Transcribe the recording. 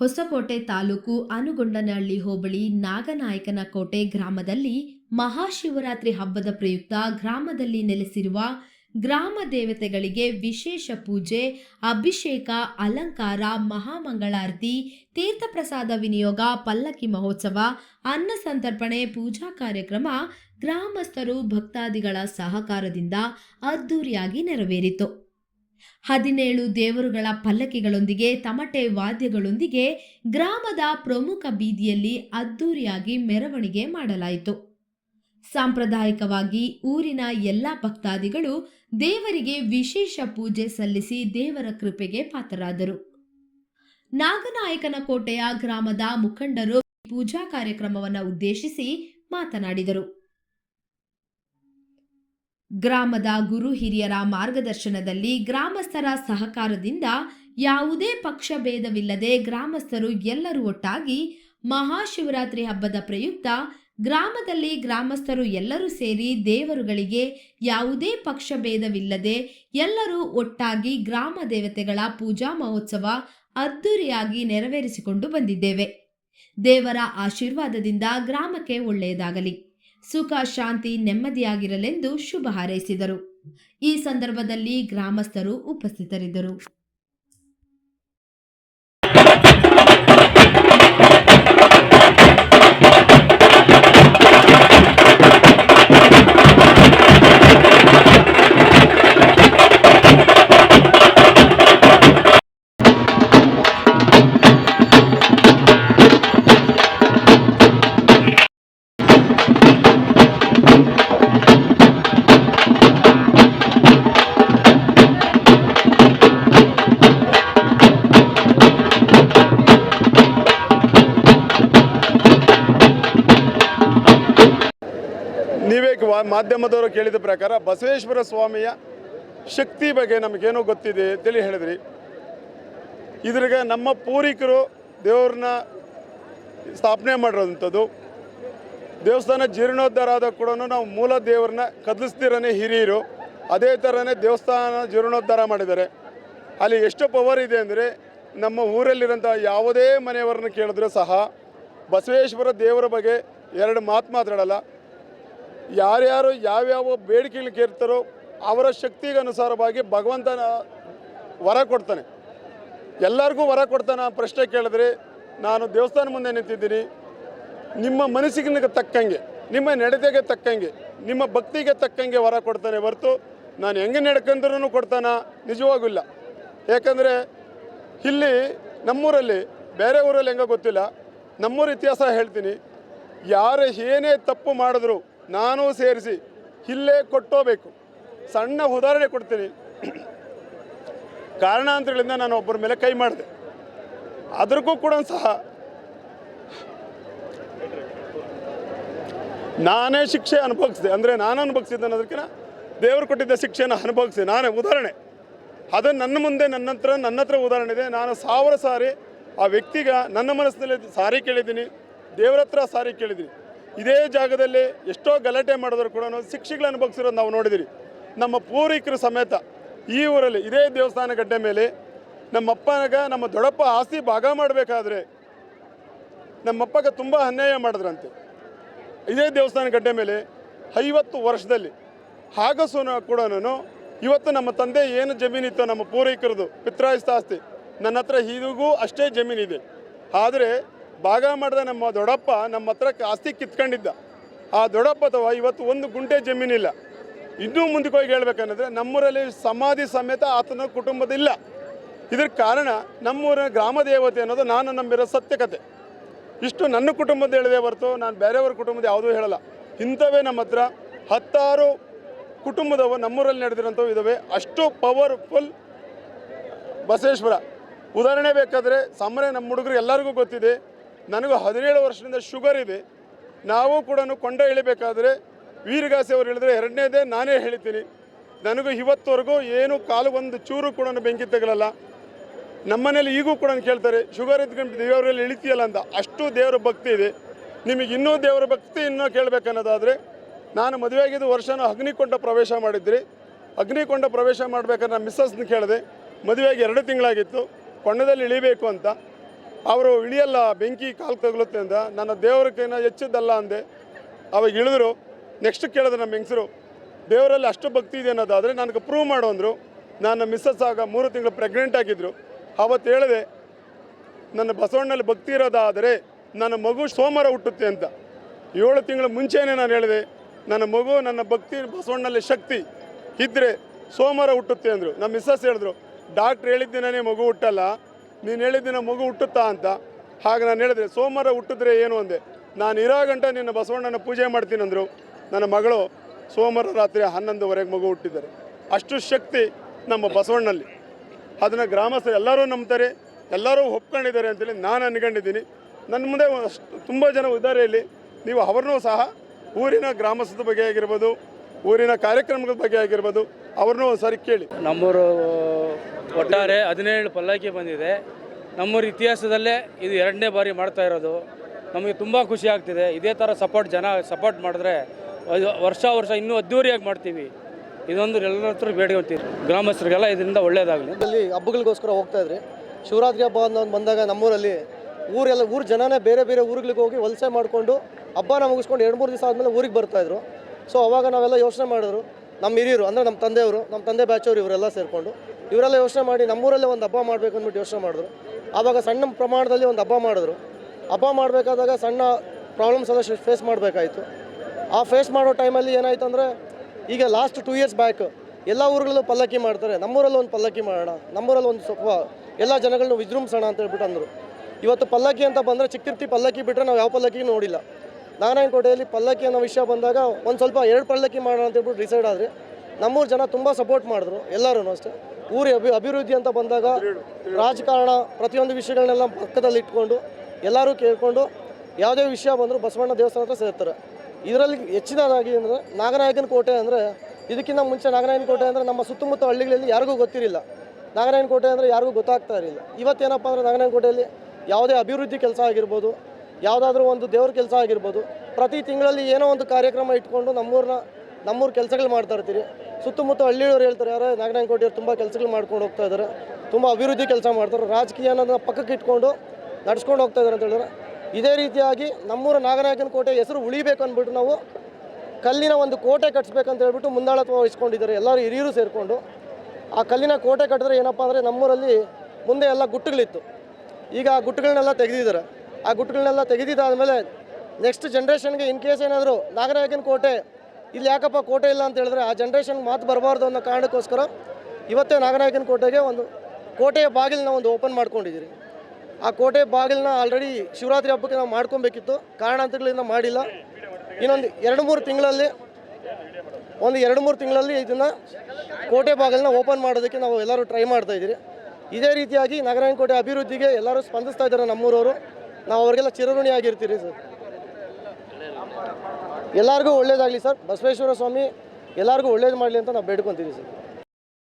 ಹೊಸಕೋಟೆ ತಾಲೂಕು ಅನುಗೊಂಡನಹಳ್ಳಿ ಹೋಬಳಿ ನಾಗನಾಯಕನ ಕೋಟೆ ಗ್ರಾಮದಲ್ಲಿ ಮಹಾಶಿವರಾತ್ರಿ ಹಬ್ಬದ ಪ್ರಯುಕ್ತ ಗ್ರಾಮದಲ್ಲಿ ನೆಲೆಸಿರುವ ಗ್ರಾಮ ದೇವತೆಗಳಿಗೆ ವಿಶೇಷ ಪೂಜೆ, ಅಭಿಷೇಕ, ಅಲಂಕಾರ, ಮಹಾಮಂಗಳಾರತಿ, ತೀರ್ಥಪ್ರಸಾದ ವಿನಿಯೋಗ, ಪಲ್ಲಕ್ಕಿ ಮಹೋತ್ಸವ, ಅನ್ನ ಸಂತರ್ಪಣೆ, ಪೂಜಾ ಕಾರ್ಯಕ್ರಮ ಗ್ರಾಮಸ್ಥರು ಭಕ್ತಾದಿಗಳ ಸಹಕಾರದಿಂದ ಅದ್ದೂರಿಯಾಗಿ ನೆರವೇರಿತು. ಹದಿನೇಳು ದೇವರುಗಳ ಪಲ್ಲಕ್ಕಿಗಳೊಂದಿಗೆ ತಮಟೆ ವಾದ್ಯಗಳೊಂದಿಗೆ ಗ್ರಾಮದ ಪ್ರಮುಖ ಬೀದಿಯಲ್ಲಿ ಅದ್ದೂರಿಯಾಗಿ ಮೆರವಣಿಗೆ ಮಾಡಲಾಯಿತು. ಸಾಂಪ್ರದಾಯಿಕವಾಗಿ ಊರಿನ ಎಲ್ಲ ಭಕ್ತಾದಿಗಳು ದೇವರಿಗೆ ವಿಶೇಷ ಪೂಜೆ ಸಲ್ಲಿಸಿ ದೇವರ ಕೃಪೆಗೆ ಪಾತ್ರರಾದರು. ನಾಗನಾಯಕನ ಕೋಟೆಯ ಗ್ರಾಮದ ಮುಖಂಡರು ಪೂಜಾ ಕಾರ್ಯಕ್ರಮವನ್ನು ಉದ್ದೇಶಿಸಿ ಮಾತನಾಡಿದರು. ಗ್ರಾಮದ ಗುರು ಹಿರಿಯರ ಮಾರ್ಗದರ್ಶನದಲ್ಲಿ ಗ್ರಾಮಸ್ಥರ ಸಹಕಾರದಿಂದ ಯಾವುದೇ ಪಕ್ಷ ಭೇದವಿಲ್ಲದೆ ಗ್ರಾಮಸ್ಥರು ಎಲ್ಲರೂ ಒಟ್ಟಾಗಿ ಮಹಾಶಿವರಾತ್ರಿ ಹಬ್ಬದ ಪ್ರಯುಕ್ತ ಗ್ರಾಮದಲ್ಲಿ ಗ್ರಾಮಸ್ಥರು ಎಲ್ಲರೂ ಸೇರಿ ದೇವರುಗಳಿಗೆ ಯಾವುದೇ ಪಕ್ಷ ಭೇದವಿಲ್ಲದೆ ಎಲ್ಲರೂ ಒಟ್ಟಾಗಿ ಗ್ರಾಮ ದೇವತೆಗಳ ಪೂಜಾ ಮಹೋತ್ಸವ ಅದ್ದೂರಿಯಾಗಿ ನೆರವೇರಿಸಿಕೊಂಡು ಬಂದಿದ್ದೇವೆ. ದೇವರ ಆಶೀರ್ವಾದದಿಂದ ಗ್ರಾಮಕ್ಕೆ ಒಳ್ಳೆಯದಾಗಲಿ. ಸುಖ ಶಾಂತಿ ನೆಮ್ಮದಿಯಾಗಿರಲೆಂದು ಶುಭ ಹಾರೈಸಿದರು. ಈ ಸಂದರ್ಭದಲ್ಲಿ ಗ್ರಾಮಸ್ಥರು ಉಪಸ್ಥಿತರಿದ್ದರು. ನೀವೇ ವಾ- ಮಾಧ್ಯಮದವರು ಕೇಳಿದ ಪ್ರಕಾರ ಬಸವೇಶ್ವರ ಸ್ವಾಮಿಯ ಶಕ್ತಿ ಬಗ್ಗೆ ನಮಗೇನೋ ಗೊತ್ತಿದೆ ಅಂತೇಳಿ ಹೇಳಿದ್ರಿ. ಇದ್ರಾಗ ನಮ್ಮ ಪೂರ್ವಿಕರು ದೇವ್ರನ್ನ ಸ್ಥಾಪನೆ ಮಾಡಿರೋಂಥದ್ದು ದೇವಸ್ಥಾನ ಜೀರ್ಣೋದ್ಧಾರ ಆದಾಗ ಕೂಡ ನಾವು ಮೂಲ ದೇವ್ರನ್ನ ಕದಲಿಸ್ತಿರನೇ ಹಿರಿಯರು. ಅದೇ ಥರನೇ ದೇವಸ್ಥಾನ ಜೀರ್ಣೋದ್ಧಾರ ಮಾಡಿದ್ದಾರೆ. ಅಲ್ಲಿ ಎಷ್ಟು ಪವರ್ ಇದೆ ಅಂದರೆ ನಮ್ಮ ಊರಲ್ಲಿರೋಂಥ ಯಾವುದೇ ಮನೆಯವರನ್ನ ಕೇಳಿದ್ರೂ ಸಹ ಬಸವೇಶ್ವರ ದೇವರ ಬಗ್ಗೆ ಎರಡು ಮಾತು ಮಾತಾಡಲ್ಲ. ಯಾರ್ಯಾರು ಯಾವ್ಯಾವ ಬೇಡಿಕೆಗಳು ಕೇಳ್ತಾರೋ ಅವರ ಶಕ್ತಿಗೆ ಅನುಸಾರವಾಗಿ ಭಗವಂತನ ವರ ಕೊಡ್ತಾನೆ. ಎಲ್ಲರಿಗೂ ವರ ಕೊಡ್ತಾನೆ ಪ್ರಶ್ನೆ ಕೇಳಿದ್ರೆ ನಾನು ದೇವಸ್ಥಾನ ಮುಂದೆ ನಿಂತಿದ್ದೀನಿ. ನಿಮ್ಮ ಮನಸ್ಸಿಗೆ ತಕ್ಕಂಗೆ, ನಿಮ್ಮ ನಡತೆಗೆ ತಕ್ಕಂಗೆ, ನಿಮ್ಮ ಭಕ್ತಿಗೆ ತಕ್ಕಂಗೆ ವರ ಕೊಡ್ತಾನೆ ಹೊರತು ನಾನು ಹೆಂಗೆ ನಡ್ಕೊಂಡ್ರೂ ಕೊಡ್ತಾನ? ನಿಜವಾಗೂ ಇಲ್ಲ ಯಾಕಂದರೆ ಇಲ್ಲಿ ನಮ್ಮೂರಲ್ಲಿ, ಬೇರೆ ಊರಲ್ಲಿ ಹೆಂಗೋ ಗೊತ್ತಿಲ್ಲ. ನಮ್ಮೂರ ಇತಿಹಾಸ ಹೇಳ್ತೀನಿ. ಯಾರು ಏನೇ ತಪ್ಪು ಮಾಡಿದ್ರು ನಾನು ಸೇರಿಸಿ ಇಲ್ಲೇ ಕೊಟ್ಟೋಬೇಕು ಸಣ್ಣ ಉದಾಹರಣೆ ಕೊಡ್ತೀನಿ. ಕಾರಣಾಂತರಗಳಿಂದ ನಾನು ಒಬ್ಬರ ಮೇಲೆ ಕೈ ಮಾಡಿದೆ. ಅದಕ್ಕೂ ಕೂಡ ಸಹ ನಾನೇ ಶಿಕ್ಷೆ ಅನುಭವಿಸಿದೆ. ಅಂದರೆ ನಾನು ಅನುಭವಿಸಿದ್ದೆ ಅನ್ನೋದಕ್ಕಿಂತ ದೇವರು ಕೊಟ್ಟಿದ್ದ ಶಿಕ್ಷೆಯನ್ನು ಅನುಭವಿಸಿದೆ. ನಾನೇ ಉದಾಹರಣೆ. ಅದು ನನ್ನ ಮುಂದೆ ನನ್ನ ಹತ್ರ ನನ್ನ ಹತ್ರ ಉದಾಹರಣೆ ಇದೆ. ನಾನು ಸಾವಿರ ಸಾರಿ ಆ ವ್ಯಕ್ತಿಗ ನನ್ನ ಮನಸ್ಸಿನಲ್ಲಿ ಸಾರಿ ಕೇಳಿದ್ದೀನಿ. ದೇವರ ಹತ್ರ ಸಾರಿ ಕೇಳಿದ್ದೀನಿ. ಇದೇ ಜಾಗದಲ್ಲಿ ಎಷ್ಟೋ ಗಲಾಟೆ ಮಾಡಿದ್ರು ಕೂಡ ಶಿಕ್ಷೆಗಳು ಅನುಭವಿಸಿರೋದು ನಾವು ನೋಡಿದಿರಿ ನಮ್ಮ ಪೂರ್ವಿಕರು ಸಮೇತ ಈ ಊರಲ್ಲಿ ಇದೇ ದೇವಸ್ಥಾನ ಗಡ್ಡೆ ಮೇಲೆ ನಮ್ಮ ಅಪ್ಪನಾಗ ನಮ್ಮ ದೊಡ್ಡಪ್ಪ ಆಸ್ತಿ ಭಾಗ ಮಾಡಬೇಕಾದ್ರೆ ನಮ್ಮಪ್ಪಗೆ ತುಂಬ ಅನ್ಯಾಯ ಮಾಡಿದ್ರಂತೆ. ಇದೇ ದೇವಸ್ಥಾನ ಗಡ್ಡೆ ಮೇಲೆ ಐವತ್ತು ವರ್ಷದಲ್ಲಿ ಹಾಗಸು ಕೂಡ ಇವತ್ತು ನಮ್ಮ ತಂದೆ ಏನು ಜಮೀನಿತ್ತು ನಮ್ಮ ಪೂರ್ವಿಕರದು ಪಿತ್ರಾಯಿಸ್ತ ಆಸ್ತಿ ನನ್ನ ಹತ್ರ ಈಗೂ ಅಷ್ಟೇ ಜಮೀನಿದೆ. ಆದರೆ ಭಾಗ ಮಾಡಿದ ನಮ್ಮ ದೊಡ್ಡಪ್ಪ ನಮ್ಮ ಹತ್ರ ಆಸ್ತಿ ಕಿತ್ಕೊಂಡಿದ್ದ. ಆ ದೊಡ್ಡಪ್ಪ ಅಥವಾ ಇವತ್ತು ಒಂದು ಗುಂಟೆ ಜಮೀನಿಲ್ಲ. ಇನ್ನೂ ಮುಂದಕ್ಕೆ ಹೋಗಿ ಹೇಳ್ಬೇಕಂದ್ರೆ ನಮ್ಮೂರಲ್ಲಿ ಸಮಾಧಿ ಸಮೇತ ಆತನ ಕುಟುಂಬದಿಲ್ಲ ಇದ್ರ ಕಾರಣ ನಮ್ಮೂರ ಗ್ರಾಮ ದೇವತೆ ಅನ್ನೋದು ನಾನು ನಂಬಿರೋ ಸತ್ಯಕತೆ. ಇಷ್ಟು ನನ್ನ ಕುಟುಂಬದ ಹೇಳಿದೆ ಹೊರತು ನಾನು ಬೇರೆಯವ್ರ ಕುಟುಂಬದ ಯಾವುದೂ ಹೇಳಲ್ಲ. ಇಂಥವೇ ನಮ್ಮ ಹತ್ರ ಹತ್ತಾರು ಕುಟುಂಬದವ ನಮ್ಮೂರಲ್ಲಿ ನಡೆದಿರೋಂಥವು ಇದ್ದಾವೆ ಅಷ್ಟು ಪವರ್ಫುಲ್ ಬಸವೇಶ್ವರ. ಉದಾಹರಣೆ ಬೇಕಾದರೆ ಸಾಮಾನ್ಯ ನಮ್ಮ ಹುಡುಗರು ಎಲ್ಲರಿಗೂ ಗೊತ್ತಿದೆ. ನನಗೂ ಹದಿನೇಳು ವರ್ಷದಿಂದ ಶುಗರ್ ಇದೆ. ನಾವು ಕೂಡ ಕೊಂಡ ಇಳಿಬೇಕಾದ್ರೆ ವೀರಗಾಸೆ ಅವರು ಹೇಳಿದ್ರೆ ಎರಡನೇದೇ ನಾನೇ ಹೇಳ್ತೀನಿ. ನನಗೂ ಇವತ್ತವರೆಗೂ ಏನು ಕಾಲು ಒಂದು ಚೂರು ಕೂಡ ಬೆಂಕಿ ತಗಲಲ್ಲ. ನಮ್ಮನೇಲಿ ಈಗೂ ಕೂಡ ಕೇಳ್ತಾರೆ, ಶುಗರ್ ಇದ್ಕೊಂಡು ದೇವರಲ್ಲಿ ಇಳಿತೀಯಲ್ಲ ಅಂತ. ಅಷ್ಟು ದೇವರ ಭಕ್ತಿ ಇದೆ. ನಿಮಗೆ ಇನ್ನೂ ದೇವರ ಭಕ್ತಿ ಇನ್ನೂ ಕೇಳಬೇಕನ್ನೋದಾದರೆ, ನಾನು ಮದುವೆ ಆಗಿದ್ದು ವರ್ಷನ ಅಗ್ನಿಕೊಂಡ ಪ್ರವೇಶ ಮಾಡಿದ್ರಿ. ಅಗ್ನಿಕೊಂಡ ಪ್ರವೇಶ ಮಾಡಬೇಕಾದ್ರೆ ನಾನು ಮಿಸ್ಸಸ್ನ ಕೇಳಿದೆ, ಮದುವೆಯಾಗಿ ಎರಡು ತಿಂಗಳಾಗಿತ್ತು. ಕೊಂಡದಲ್ಲಿ ಇಳಿಬೇಕು ಅಂತ. ಅವರು ಇಳಿಯಲ್ಲ, ಬೆಂಕಿ ಕಾಲು ತಗುಲುತ್ತೆ ಅಂತ ನನ್ನ ದೇವರ ಕೈನ ಹೆಚ್ಚದ್ದಲ್ಲ ಅಂದೆ. ಅವಾಗ ಇಳಿದ್ರು. ನೆಕ್ಸ್ಟ್ ಕೇಳಿದ್ರು ನಮ್ಮ ಹೆಂಗಸರು, ದೇವರಲ್ಲಿ ಅಷ್ಟು ಭಕ್ತಿ ಇದೆ ಅನ್ನೋದಾದರೆ ನನಗೆ ಪ್ರೂವ್ ಮಾಡು ಅಂದರು. ನನ್ನ ಮಿಸ್ಸಸ್ ಆಗ ಮೂರು ತಿಂಗಳು ಪ್ರೆಗ್ನೆಂಟ್ ಆಗಿದ್ದರು ಅವತ್ತು ಹೇಳಿದೆ, ನನ್ನ ಬಸವಣ್ಣಲ್ಲಿ ಭಕ್ತಿ ಇರೋದಾದರೆ ನನ್ನ ಮಗು ಸೋಮವಾರ ಹುಟ್ಟುತ್ತೆ ಅಂತ. ಏಳು ತಿಂಗಳ ಮುಂಚೆನೇ ನಾನು ಹೇಳಿದೆ, ನನ್ನ ಮಗು, ನನ್ನ ಭಕ್ತಿ, ಬಸವಣ್ಣಲ್ಲಿ ಶಕ್ತಿ ಇದ್ದರೆ ಸೋಮವಾರ ಹುಟ್ಟುತ್ತೆ ಅಂದರು. ನಮ್ಮ ಮಿಸ್ಸಸ್ ಹೇಳಿದ್ರು, ಡಾಕ್ಟ್ರ್ ಹೇಳಿದ್ದೇನೇ ಮಗು ಹುಟ್ಟಲ್ಲ ನೀನು ಹೇಳಿದ್ದಿನ ಮಗು ಹುಟ್ಟುತ್ತಾ ಅಂತ. ಹಾಗೆ ನಾನು ಹೇಳಿದ್ರೆ ಸೋಮವಾರ ಹುಟ್ಟಿದ್ರೆ ಏನು ಅಂದೆ. ನಾನು ಇರೋ ಗಂಟ ನಿನ್ನ ಬಸವಣ್ಣನ ಪೂಜೆ ಮಾಡ್ತೀನಿ ಅಂದರು. ನನ್ನ ಮಗಳು ಸೋಮವಾರ ರಾತ್ರಿ ಹನ್ನೊಂದುವರೆಗೆ ಮಗು ಹುಟ್ಟಿದ್ದಾರೆ. ಅಷ್ಟು ಶಕ್ತಿ ನಮ್ಮ ಬಸವಣ್ಣಲ್ಲಿ. ಅದನ್ನು ಗ್ರಾಮಸ್ಥರು ಎಲ್ಲರೂ ನಂಬ್ತಾರೆ, ಎಲ್ಲರೂ ಒಪ್ಕೊಂಡಿದ್ದಾರೆ ಅಂತೇಳಿ ನಾನು ಅನ್ಕೊಂಡಿದ್ದೀನಿ. ನನ್ನ ಮುಂದೆ ತುಂಬ ಜನ ಇದ್ದಾರೆ ಇಲ್ಲಿ. ನೀವು ಅವ್ರನ್ನೂ ಸಹ ಊರಿನ ಗ್ರಾಮಸ್ಥರ ಬಗ್ಗೆ ಆಗಿರ್ಬೋದು ಊರಿನ ಕಾರ್ಯಕ್ರಮಗಳ ಬಗ್ಗೆ ಆಗಿರ್ಬೋದು ಅವ್ರನ್ನೂ ಒಂದು ಸಾರಿ ಕೇಳಿ. ನಮ್ಮೂರು ಒಟ್ಟಾರೆ ಹದಿನೇಳು ಪಲ್ಲಕ್ಕಿ ಬಂದಿದೆ. ನಮ್ಮೂರ ಇತಿಹಾಸದಲ್ಲೇ ಇದು ಎರಡನೇ ಬಾರಿ ಮಾಡ್ತಾ ಇರೋದು. ನಮಗೆ ತುಂಬ ಖುಷಿ ಆಗ್ತಿದೆ. ಇದೇ ಥರ ಸಪೋರ್ಟ್ ಜನ ಸಪೋರ್ಟ್ ಮಾಡಿದ್ರೆ ವರ್ಷ ವರ್ಷ ಇನ್ನೂ ಅದ್ದೂರಿಯಾಗಿ ಮಾಡ್ತೀವಿ. ಇದೊಂದು ಎಲ್ಲರ ಹತ್ರ ಬೇಡ್ಕೊತೀವಿ ಗ್ರಾಮಸ್ಥರಿಗೆಲ್ಲ ಇದರಿಂದ ಒಳ್ಳೆಯದಾಗಲಿ ಅಲ್ಲಿ ಹಬ್ಬಗಳಿಗೋಸ್ಕರ ಹೋಗ್ತಾ ಇದ್ರಿ. ಶಿವರಾತ್ರಿ ಹಬ್ಬ ಒಂದು ಬಂದಾಗ ನಮ್ಮೂರಲ್ಲಿ ಊರೆಲ್ಲ ಊರು ಜನನೇ ಬೇರೆ ಬೇರೆ ಊರುಗಳಿಗೆ ಹೋಗಿ ವಲಸೆ ಮಾಡಿಕೊಂಡು ಹಬ್ಬನ ಮುಗಿಸ್ಕೊಂಡು ಎರಡು ಮೂರು ದಿವಸ ಆದಮೇಲೆ ಊರಿಗೆ ಬರ್ತಾಯಿದ್ರು ಸೊ ಅವಾಗ ನಾವೆಲ್ಲ ಯೋಚನೆ ಮಾಡಿದ್ರು. ನಮ್ಮ ಹಿರಿಯರು, ಅಂದರೆ ನಮ್ಮ ತಂದೆಯವರು, ನಮ್ಮ ತಂದೆ ಬ್ಯಾಚವರು ಇವರೆಲ್ಲ ಸೇರಿಕೊಂಡು ಇವರೆಲ್ಲ ಯೋಚನೆ ಮಾಡಿ ನಮ್ಮೂರಲ್ಲೇ ಒಂದು ಹಬ್ಬ ಮಾಡಬೇಕು ಅಂದ್ಬಿಟ್ಟು ಯೋಚನೆ ಮಾಡಿದ್ರು. ಆವಾಗ ಸಣ್ಣ ಪ್ರಮಾಣದಲ್ಲಿ ಒಂದು ಹಬ್ಬ ಮಾಡಿದ್ರು. ಹಬ್ಬ ಮಾಡಬೇಕಾದಾಗ ಸಣ್ಣ ಪ್ರಾಬ್ಲಮ್ಸ್ ಎಲ್ಲ ಫೇಸ್ ಮಾಡಬೇಕಾಯಿತು. ಆ ಫೇಸ್ ಮಾಡೋ ಟೈಮಲ್ಲಿ ಏನಾಯ್ತು ಅಂದರೆ, ಈಗ ಲಾಸ್ಟ್ ಟೂ ಇಯರ್ಸ್ ಬ್ಯಾಕ್ ಎಲ್ಲ ಊರುಗಳಲ್ಲೂ ಪಲ್ಲಕ್ಕಿ ಮಾಡ್ತಾರೆ. ನಮ್ಮೂರಲ್ಲಿ ಒಂದು ಪಲ್ಲಕ್ಕಿ ಮಾಡೋಣ, ನಮ್ಮೂರಲ್ಲಿ ಒಂದು ಸ್ವಲ್ಪ ಎಲ್ಲ ಜನಗಳನ್ನ ವಿಜೃಂಭಿಸೋಣ ಅಂತ ಹೇಳ್ಬಿಟ್ಟು ಅಂದರು. ಇವತ್ತು ಪಲ್ಲಕ್ಕಿ ಅಂತ ಬಂದರೆ ಚಿಕ್ಕಿರ್ತಿ ಪಲ್ಲಕ್ಕಿ ಬಿಟ್ಟರೆ ನಾವು ಯಾವ ಪಲ್ಲಕ್ಕಿ ನೋಡಿಲ್ಲ. ನಾರಾಯಣಕೋಟೆಯಲ್ಲಿ ಪಲ್ಲಕ್ಕಿ ಅನ್ನೋ ವಿಷಯ ಬಂದಾಗ ಒಂದು ಸ್ವಲ್ಪ ಎರಡು ಪಲ್ಲಕ್ಕಿ ಮಾಡೋಣ ಅಂತ ಹೇಳ್ಬಿಟ್ಟು ಡಿಸೈಡ್ ಆದರೆ ನಮ್ಮೂರು ಜನ ತುಂಬ ಸಪೋರ್ಟ್ ಮಾಡಿದ್ರು ಎಲ್ಲರೂ ಅಷ್ಟೇ. ಊರಿ ಅಭಿ ಅಭಿವೃದ್ಧಿ ಅಂತ ಬಂದಾಗ ರಾಜಕಾರಣ ಪ್ರತಿಯೊಂದು ವಿಷಯಗಳನ್ನೆಲ್ಲ ಪಕ್ಕದಲ್ಲಿ ಇಟ್ಕೊಂಡು ಎಲ್ಲರೂ ಕೇಳಿಕೊಂಡು ಯಾವುದೇ ವಿಷಯ ಬಂದರೂ ಬಸವಣ್ಣ ದೇವಸ್ಥಾನ ಹತ್ರ ಸೇರ್ತಾರೆ. ಇದರಲ್ಲಿ ಹೆಚ್ಚಿನದಾಗಿ ಅಂದರೆ ನಾಗನಾಯಕನ ಕೋಟೆ ಅಂದರೆ ಇದಕ್ಕಿಂತ ಮುಂಚೆ ನಾಗನಾಯನ ಕೋಟೆ ಅಂದರೆ ನಮ್ಮ ಸುತ್ತಮುತ್ತ ಹಳ್ಳಿಗಳಲ್ಲಿ ಯಾರಿಗೂ ಗೊತ್ತಿರಲಿಲ್ಲ. ನಾಗನಾಯನ ಕೋಟೆ ಅಂದರೆ ಯಾರಿಗೂ ಗೊತ್ತಾಗ್ತಾ ಇರಲಿಲ್ಲ. ಇವತ್ತೇನಪ್ಪ ಅಂದರೆ ನಾಗನಾಯನ ಕೋಟೆಯಲ್ಲಿ ಯಾವುದೇ ಅಭಿವೃದ್ಧಿ ಕೆಲಸ ಆಗಿರ್ಬೋದು, ಯಾವುದಾದ್ರೂ ಒಂದು ದೇವ್ರ ಕೆಲಸ ಆಗಿರ್ಬೋದು, ಪ್ರತಿ ತಿಂಗಳಲ್ಲಿ ಏನೋ ಒಂದು ಕಾರ್ಯಕ್ರಮ ಇಟ್ಕೊಂಡು ನಮ್ಮೂರನ್ನ ನಮ್ಮೂರು ಕೆಲಸಗಳು ಮಾಡ್ತಾ ಇರ್ತೀರಿ. ಸುತ್ತಮುತ್ತ ಹಳ್ಳಿಯವರು ಹೇಳ್ತಾರೆ, ಯಾರೋ ನಾಗನಾಯಕನ ಕೋಟೆಯವರು ತುಂಬ ಕೆಲಸಗಳು ಮಾಡ್ಕೊಂಡು ಹೋಗ್ತಾ ಇದ್ದಾರೆ. ತುಂಬ ಅಭಿವೃದ್ಧಿ ಕೆಲಸ ಮಾಡ್ತಾರೆ. ರಾಜಕೀಯ ಅನ್ನೋದನ್ನ ಪಕ್ಕಕ್ಕೆ ಇಟ್ಕೊಂಡು ನಡ್ಸ್ಕೊಂಡು ಹೋಗ್ತಾ ಇದ್ದಾರೆ ಅಂತ ಹೇಳಿದ್ರೆ, ಇದೇ ರೀತಿಯಾಗಿ ನಮ್ಮೂರ ನಾಗನಾಯಕನ ಕೋಟೆ ಹೆಸರು ಉಳಿಬೇಕು ಅಂದ್ಬಿಟ್ಟು ನಾವು ಕಲ್ಲಿನ ಒಂದು ಕೋಟೆ ಕಟ್ಟಿಸ್ಬೇಕಂತ ಹೇಳ್ಬಿಟ್ಟು ಮುಂದಾಳತ್ವ ವಹಿಸ್ಕೊಂಡಿದ್ದಾರೆ. ಎಲ್ಲರೂ ಹಿರಿಯರು ಸೇರಿಕೊಂಡು ಆ ಕಲ್ಲಿನ ಕೋಟೆ ಕಟ್ಟಿದ್ರೆ ಏನಪ್ಪ ಅಂದರೆ ನಮ್ಮೂರಲ್ಲಿ ಮುಂದೆ ಎಲ್ಲ ಗುಟ್ಟುಗಳಿತ್ತು. ಈಗ ಆ ಗುಟ್ಟುಗಳನ್ನೆಲ್ಲ ತೆಗೆದಿದ್ದಾರೆ. ಆ ಗುಟ್ಟುಗಳನ್ನೆಲ್ಲ ತೆಗೆದಿದ್ದಾದಮೇಲೆ ನೆಕ್ಸ್ಟ್ ಜನ್ರೇಷನ್ಗೆ ಇನ್ ಕೇಸ್ ಏನಾದರೂ ನಾಗನಾಯಕನ ಕೋಟೆ ಇಲ್ಲಿ ಯಾಕಪ್ಪ ಕೋಟೆ ಇಲ್ಲ ಅಂತ ಹೇಳಿದ್ರೆ ಆ ಜನ್ರೇಷನ್ಗೆ ಮಾತು ಬರಬಾರ್ದು ಅನ್ನೋ ಕಾರಣಕ್ಕೋಸ್ಕರ ಇವತ್ತೇ ನಾಗನಾಯಕನ ಕೋಟೆಗೆ ಒಂದು ಕೋಟೆಯ ಬಾಗಿಲನ್ನ ಒಂದು ಓಪನ್ ಮಾಡ್ಕೊಂಡಿದ್ದೀರಿ. ಆ ಕೋಟೆ ಬಾಗಿಲನ್ನ ಆಲ್ರೆಡಿ ಶಿವರಾತ್ರಿ ಹಬ್ಬಕ್ಕೆ ನಾವು ಮಾಡ್ಕೊಬೇಕಿತ್ತು. ಕಾರಣಾಂತರಗಳಿಂದ ಮಾಡಿಲ್ಲ. ಇನ್ನೊಂದು ಎರಡು ಮೂರು ತಿಂಗಳಲ್ಲಿ, ಒಂದು ಎರಡು ಮೂರು ತಿಂಗಳಲ್ಲಿ ಇದನ್ನು ಕೋಟೆ ಬಾಗಿಲನ್ನ ಓಪನ್ ಮಾಡೋದಕ್ಕೆ ನಾವು ಎಲ್ಲರೂ ಟ್ರೈ ಮಾಡ್ತಾ ಇದ್ದೀರಿ. ಇದೇ ರೀತಿಯಾಗಿ ನಾಗರಾಯಣ ಕೋಟೆ ಅಭಿವೃದ್ಧಿಗೆ ಎಲ್ಲರೂ ಸ್ಪಂದಿಸ್ತಾ ಇದ್ದಾರೆ ನಮ್ಮೂರವರು. ನಾವು ಅವರಿಗೆಲ್ಲ ಚಿರಋಣಿ ಆಗಿರ್ತೀರಿ ಸರ್. ಎಲ್ಲರಿಗೂ ಒಳ್ಳೇದಾಗಲಿ ಸರ್. ಬಸವೇಶ್ವರ ಸ್ವಾಮಿ ಎಲ್ಲರಿಗೂ ಒಳ್ಳೇದು ಮಾಡಲಿ ಅಂತ ನಾವು ಬೇಡ್ಕೊತೀವಿ ಸರ್.